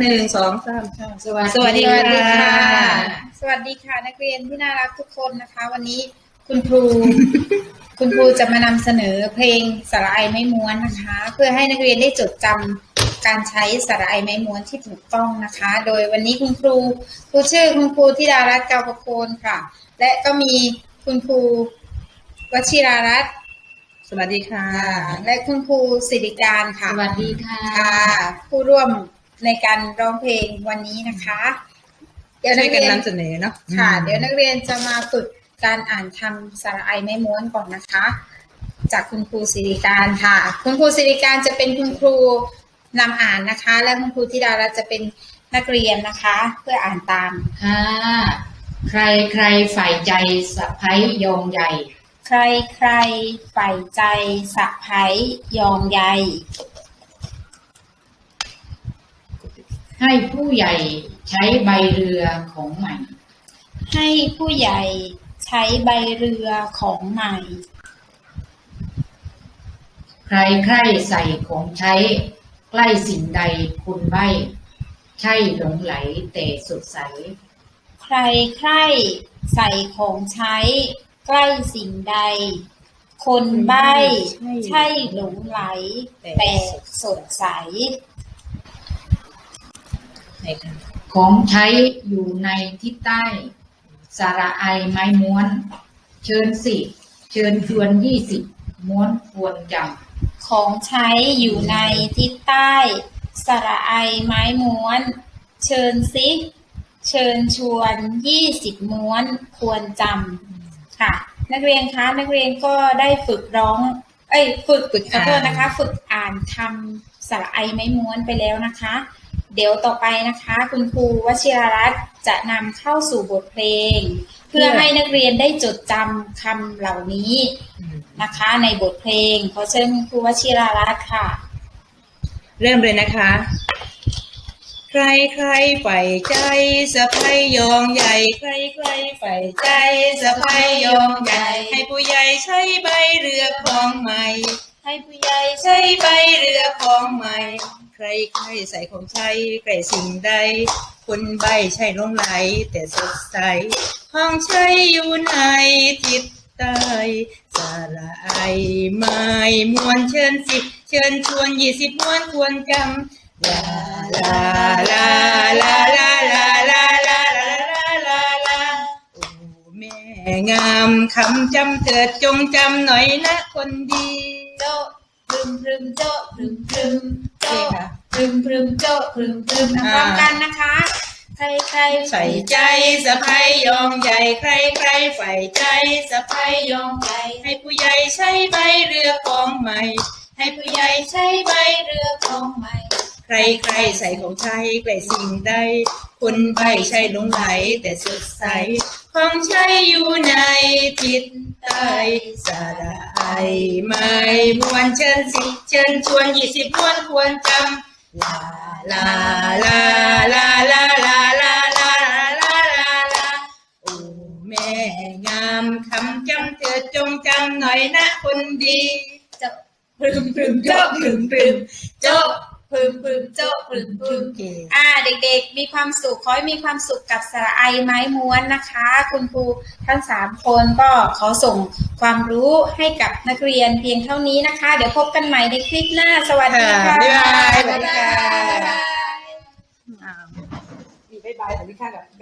หนึ่งสองสามสวัสสวัสดีดีค่ะ สวัสดีค่ะ นักเรียนที่น่ารักทุกคนนะคะ วันนี้คุณครู คุณครูจะมานำเสนอเพลงสระไอไม้ม้วนนะคะ เพื่อให้นักเรียนได้จดจำการใช้สระไอไม้ม้วนที่ถูกต้องนะคะ โดยวันนี้คุณครูครูชื่อคุณครูธิดารัตน์กาวประโคนค่ะ และก็มีคุณครูวชิรารัตน์สวัสดีค่ะ และคุณครูสิริการค่ะ สวัสดีค่ะค่ะผู้ร่วม ในการร้องเพลงวันนี้นะคะ เดี๋ยวช่นัวยกกันเรียนนำเสนอเนาะค่ะ เดี๋ยวนักเรียนจะมาฝึกการอ่านคำสระไอไม่ม้วนก่อนนะคะ จากคุณครูสิริการค่ะ คุณครูสิริการจะเป็นคุณครูนำอ่านนะคะ และคุณครูธิดารัตน์จะเป็นนักเรียนนะคะ เพื่ออ่านตาม ค่ะ ใครใครฝ่ายใจสะพ้ยโยงใหญ่ ใครใครใฝ่ใจสะพ้ยยอมใย ให้ผู้ใหญ่ใช้ใบเรือของใหม่ ให้ผู้ใหญ่ใช้ใบเรือของใหม่ ใครใครใส่ของใช้ใกล้สิ่งใดคุณใบใช่หลงไหลแต่สดใส ใครใครใส่ของใช้ใกล้สิ่งใด คนใบ้ใช่หลงไหลแต่สดใสไหนคะ ของใช้อยู่ในทิศใต้ สาระไอไม้ม้วน เชิญสิเชิญชวนยี่สิบม้วนควรจำของใช้อยู่ในทิศใต้ สระไอไม้ม้วน เชิญซิ เชิญชวนยี่สิบม้วนควรจำค่ะ นักเรียนคะนักเรียนก็ได้ฝึกร้อง เอ้ย ฝึกฝึกขอโทษนะคะ ฝึกอ่านคำสระไอไม้ม้วนไปแล้วนะคะ เดี๋ยวต่อไปนะคะ คุณครูวชิรรัตน์จะนำเข้าสู่บทเพลง เพื่อให้นักเรียนได้จดจำคำเหล่านี้อืมนะคะ ในบทเพลงขอเชิญคุณครูวชิรารัตน์ค่ะ เริ่มเลยนะคะ ใครใครใฝ่ใจสะพายยองใหญ่ ใครใครใฝ่ใจสะพายยองใหญ่ ให้ผู้ใหญ่ใช้ใบเรือของใหม่ ให้ผู้ใหญ่ใช้ใบเรือของใหม่ ใครใครใส่ของใช้ใกล้สิ่งใดคนใบใช่ลงไหล แต่สดใสของใช้อยู่ในทิศใต้สาระไอไม้มวนเชิญสิ เชิญชวนยี่สิบมวนควรจำลาลาลาลาลาลาลาลาลาลาลาโอ้แม่งามคำจำเถิดจงจำหน่อยนะคนดี รึมพรึมโจะพรึมพรึมโจะโอเคค่ะพรึมพรึมโจะพรึมพรึมพร้อมกันนะคะ ใครใครใส่ใจสะพายยองใหญ่ใครใครใฝ่ใจสะพายยองใหญ่ให้ผู้ใหญ่ใช้ใบเรือของใหม่ ให้ผู้ใหญ่ใช้ใบเรือของใหม่ ใครใครใส่ของใช้ใกล้สิ่งใดคนใบใช่ลงไหลแต่สดใส ของใช้อยู่ในทิศใต้สาระไอไม้มวนเชิญสิเชิญชวนยี่สิบมวนควรจำลาลาลาลาลาลาลาลาลาลาลาโอ้แม่งามคำจำเธอจงจำหน่อยนะคนดีจะพรึมพรึมจะพรึมพรึมจะ พรึมพรึมโจะพรึมพรึมอ่า เด็กๆ มีความสุขขอให้มีความสุขกับสระไอไม้ม้วนนะคะ คุณครูทั้งสามคนก็ขอส่งความรู้ให้กับนักเรียนเพียงเท่านี้นะคะ เดี๋ยวพบกันใหม่ในคลิปหน้า สวัสดีค่ะบ๊ายบายสวัสดีค่ะบ๊ายบายบ๊ายบายสวัสดีค่ะ